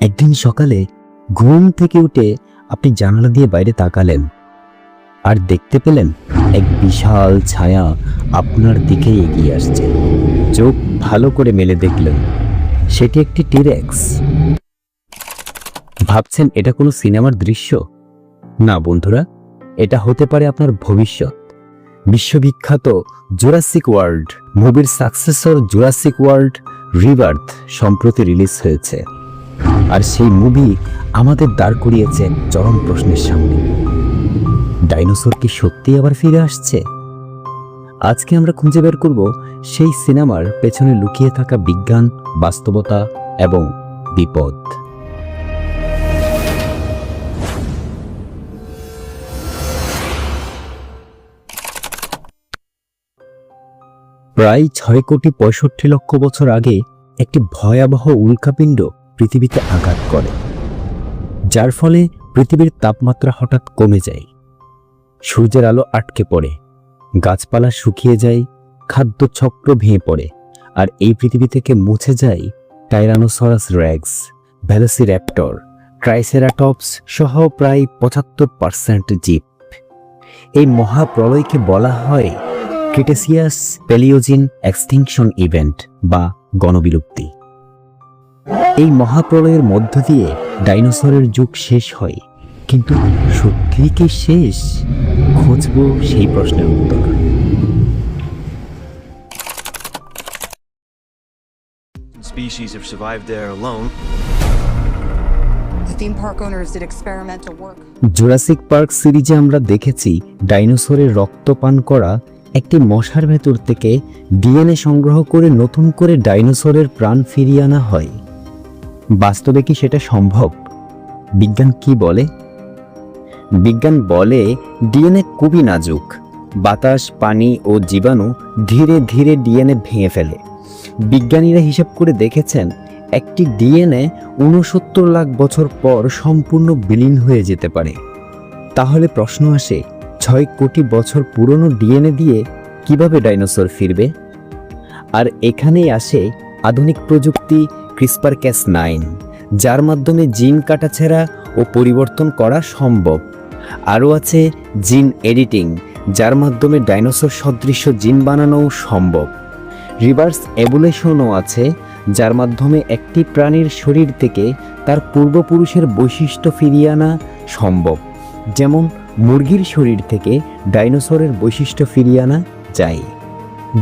একদিন সকালে ঘুম থেকে উঠে আপনি জানালা দিয়ে বাইরে তাকালেন আর দেখতে পেলেন এক বিশাল ছায়া আপনার দিকে এগিয়ে আসছে। চোখ ভালো করে মেলে দেখলেন, সেটি একটি টিরেক্স। ভাবছেন এটা কোনো সিনেমার দৃশ্য? না বন্ধুরা, এটা হতে পারে আপনার ভবিষ্যৎ। বিশ্ববিখ্যাত জুরাসিক ওয়ার্ল্ড মুভির সাকসেসর জুরাসিক ওয়ার্ল্ড রিভার্থ সম্প্রতি রিলিজ হয়েছে। আর সেই মুভি আমাদের দাঁড় করিয়েছে চরম প্রশ্নের সামনে। ডাইনোসর কি সত্যি আবার ফিরে আসছে? আজকে আমরা খুঁজে বের করব সেই সিনেমার পেছনে লুকিয়ে থাকা বিজ্ঞান, বাস্তবতা এবং বিপদ। প্রায় ছয় কোটি পঁয়ষট্টি লক্ষ বছর আগে একটি ভয়াবহ উল্কাপিণ্ড পৃথিবীতে আঘাত করে, যার ফলে পৃথিবীর তাপমাত্রা হঠাৎ কমে যায়। সূর্যের আলো আটকে পড়ে, গাছপালা শুকিয়ে যায়, খাদ্য চক্র ভেঙে পড়ে, আর এই পৃথিবী থেকে মুছে যায় টাইরানোসরাস র্যাগস ভ্যালোসির্যাপ্টর ট্রাইসেরাটপস সহ প্রায় পঁচাত্তর পার্সেন্ট জীব। এই মহাপ্রলয়কে বলা হয় ক্রিটেসিয়াস পেলিওজিন এক্সটিংশন ইভেন্ট বা গণবিলুপ্তি। এই মহাপ্রলয়ের মধ্য দিয়ে ডাইনোসরের যুগ শেষ হয় কিন্তু সত্যি কি শেষ খুঁজব সেই প্রশ্নের উত্তর species have survived there alone. The theme park owners did experimental work. Jurassic Park সিরিজে আমরা দেখেছি ডাইনোসরের রক্ত পান করা একটি মশার ভেতর থেকে ডিএনএ সংগ্রহ করে নতুন করে ডাইনোসরের প্রাণ ফিরিয়ে আনা হয় বাস্তবে কি সেটা সম্ভব? বিজ্ঞান কি বলে? বিজ্ঞান বলে ডিএনএ খুবই নাজুক। বাতাস, পানি ও জীবাণু ধীরে ধীরে ডিএনএ ভেঙে ফেলে। বিজ্ঞানীরা হিসাব করে দেখেছেন, একটি ডিএনএ উনসত্তর লাখ বছর পর সম্পূর্ণ বিলীন হয়ে যেতে পারে। তাহলে প্রশ্ন আসে, ছয় কোটি বছর পুরনো ডিএনএ দিয়ে কীভাবে ডাইনোসর ফিরবে? আর এখানেই আসে আধুনিক প্রযুক্তি ক্রিসপার ক্যাস নাইন, যার মাধ্যমে জিন কাটাছেড়া ও পরিবর্তন করা সম্ভব। আরও আছে জিন এডিটিং, যার মাধ্যমে ডাইনোসর সদৃশ্য জিন বানানোও সম্ভব। রিভার্স এভুলেশনও আছে, যার মাধ্যমে একটি প্রাণীর শরীর থেকে তার পূর্বপুরুষের বৈশিষ্ট্য ফিরিয়ে আনা সম্ভব। যেমন, মুরগির শরীর থেকে ডাইনোসরের বৈশিষ্ট্য ফিরিয়ে আনা যায়।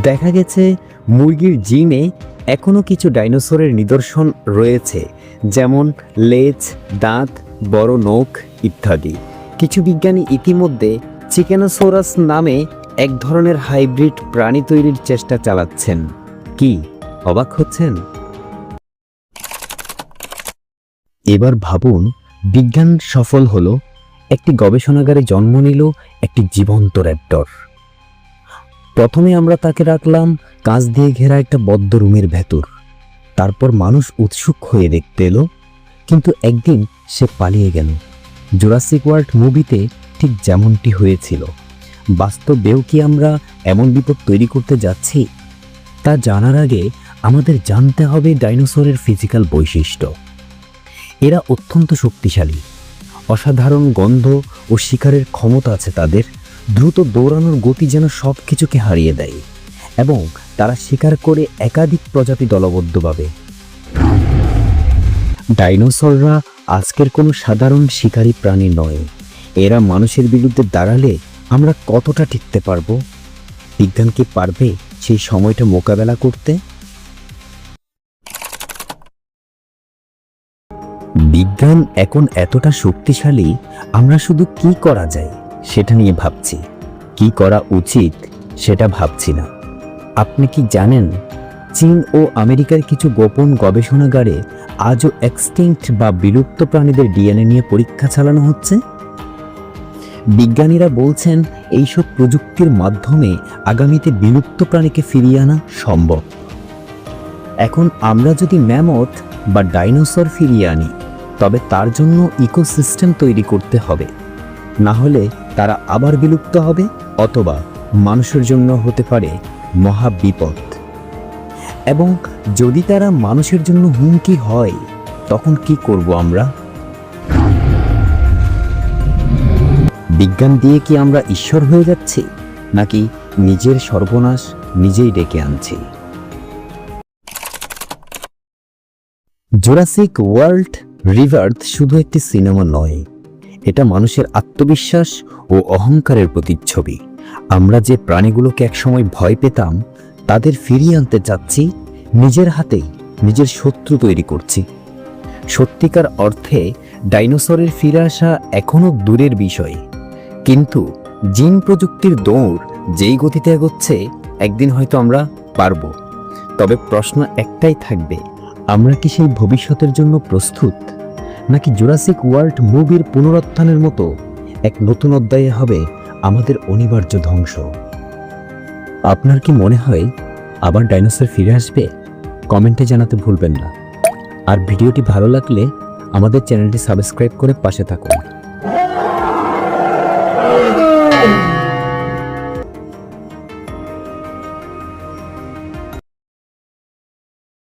দেখা গেছে, মুরগির জিনে এখনও কিছু ডাইনোসরের নিদর্শন রয়েছে, যেমন লেজ, দাঁত, বড় নখ ইত্যাদি। কিছু বিজ্ঞানী ইতিমধ্যে চিকেনোসোরাস নামে এক ধরনের হাইব্রিড প্রাণী তৈরির চেষ্টা চালাচ্ছেন। কি, অবাক হচ্ছেন? এবার ভাবুন, বিজ্ঞান সফল হলো, একটি গবেষণাগারে জন্ম নিল একটি জীবন্ত র্যাপ্টর। প্রথমে আমরা তাকে রাখলাম কাঁচ দিয়ে ঘেরা একটা বদ্ধ রুমের ভেতর। তারপর মানুষ উৎসুক হয়ে দেখতে এলো, কিন্তু একদিন সে পালিয়ে গেল। জোরাসিক ওয়ার্ল্ড মুভিতে ঠিক যেমনটি হয়েছিল। বাস্তবেও কি আমরা এমন বিপদ তৈরি করতে যাচ্ছি? তা জানার আগে আমাদের জানতে হবে ডাইনোসরের ফিজিক্যাল বৈশিষ্ট্য। এরা অত্যন্ত শক্তিশালী। অসাধারণ গন্ধ ও শিকারের ক্ষমতা আছে তাদের। দ্রুত দৌড়ানোর গতি যেন সব কিছুকে হারিয়ে দেয় এবং তারা শিকার করে একাধিক প্রজাতি দলবদ্ধভাবে ডাইনোসররা আজকের কোনো সাধারণ শিকারী প্রাণী নয়। এরা মানুষের বিরুদ্ধে দাঁড়ালে আমরা কতটা টিকতে পারব? বিজ্ঞান কি পারবে সেই সময়টা মোকাবেলা করতে? বিজ্ঞান এখন এতটা শক্তিশালী, আমরা শুধু কি করা যায়? সেটা নিয়ে ভাবছি। কি করা উচিত সেটা ভাবছি না। আপনি কি জানেন, চীন ও আমেরিকার কিছু গোপন গবেষণাগারে আজও এক্সটিংক্ট বা বিলুপ্ত প্রাণীদের ডিএনএ নিয়ে পরীক্ষা চালানো হচ্ছে? বিজ্ঞানীরা বলছেন, এইসব প্রযুক্তির মাধ্যমে আগামীতে বিলুপ্ত প্রাণীকে ফিরিয়ে আনা সম্ভব। এখন আমরা যদি ম্যামথ বা ডাইনোসর ফিরিয়ে আনি, তবে তার জন্য ইকোসিস্টেম তৈরি করতে হবে। না হলে তারা আবার বিলুপ্ত হবে অথবা মানুষের জন্য হতে পারে মহা বিপদ এবং যদি তারা মানুষের জন্য হুমকি হয়, তখন কি করব আমরা? বিজ্ঞান দিয়ে কি আমরা ঈশ্বর হয়ে যাচ্ছি, নাকি নিজের সর্বনাশ নিজেই ডেকে আনছি? জোরাসিক ওয়ার্ল্ড রিভার্থ শুধু একটি সিনেমা নয় এটা মানুষের আত্মবিশ্বাস ও অহংকারের প্রতিচ্ছবি। আমরা যে প্রাণীগুলোকে একসময় ভয় পেতাম, তাদের ফিরিয়ে আনতে চাচ্ছি, নিজের হাতেই নিজের শত্রু তৈরি করছি। সত্যিকার অর্থে ডাইনোসরের ফিরে আসা এখনও দূরের বিষয়। কিন্তু জিন প্রযুক্তির দৌড় যেই গতিতে এগোচ্ছে, একদিন হয়তো আমরা পারব। তবে প্রশ্ন একটাই থাকবে, আমরা কি সেই ভবিষ্যতের জন্য প্রস্তুত? নাকি জুরাসিক ওয়ার্ল্ড মুভির পুনরুত্থানের মতো এক নতুন অধ্যায়ে হবে আমাদের অনিবার্য ধ্বংস? আপনার কি মনে হয় আবার ডাইনোসর ফিরে আসবে? কমেন্টে জানাতে ভুলবেন না। আর ভিডিওটি ভালো লাগলে আমাদের চ্যানেলটি সাবস্ক্রাইব করে পাশে থাকুন।